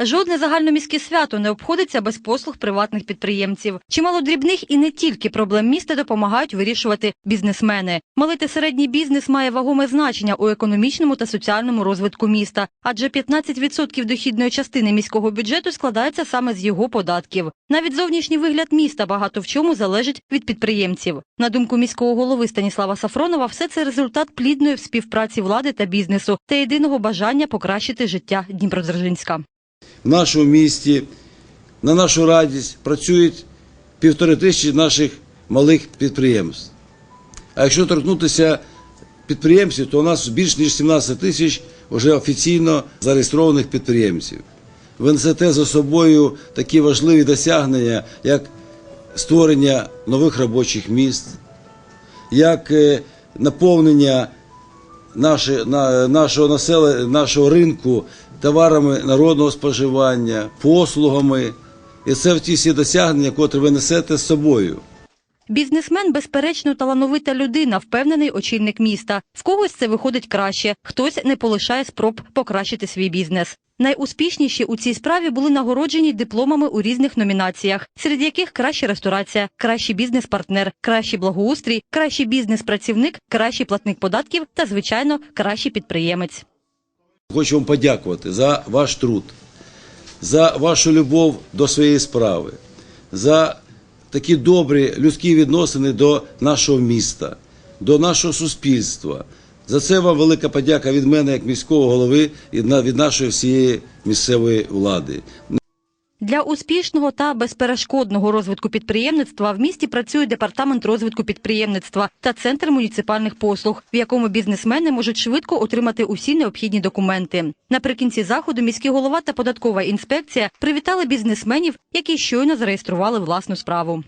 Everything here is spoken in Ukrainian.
Жодне загальноміське свято не обходиться без послуг приватних підприємців. Чимало дрібних і не тільки проблем міста допомагають вирішувати бізнесмени. Малий та середній бізнес має вагоме значення у економічному та соціальному розвитку міста, адже 15% дохідної частини міського бюджету складається саме з його податків. Навіть зовнішній вигляд міста багато в чому залежить від підприємців. На думку міського голови Станіслава Сафронова, все це результат плідної співпраці влади та бізнесу та єдиного бажання покращити життя Дніпродзержинська. В нашому місті на нашу радість працюють півтори тисячі наших малих підприємств. А якщо торкнутися підприємців, то у нас більш ніж 17 тисяч вже офіційно зареєстрованих підприємців. Ви несете за собою такі важливі досягнення, як створення нових робочих місць, як е, наповнення наше, на, нашого населення, нашого ринку товарами народного споживання, послугами. І це ті всі досягнення, котрі ви несете з собою. Бізнесмен, безперечно, талановита людина, впевнений очільник міста. В когось це виходить краще, хтось не полишає спроб покращити свій бізнес. Найуспішніші у цій справі були нагороджені дипломами у різних номінаціях, серед яких краща ресторація, кращий бізнес-партнер, кращий благоустрій, кращий бізнес-працівник, кращий платник податків та, звичайно, кращий підприємець. Хочу вам подякувати за ваш труд, за вашу любов до своєї справи, за такі добрі людські відносини до нашого міста, до нашого суспільства. За це вам велика подяка від мене, як міського голови, і від нашої всієї місцевої влади. Для успішного та безперешкодного розвитку підприємництва в місті працює департамент розвитку підприємництва та центр муніципальних послуг, в якому бізнесмени можуть швидко отримати усі необхідні документи. Наприкінці заходу міський голова та податкова інспекція привітали бізнесменів, які щойно зареєстрували власну справу.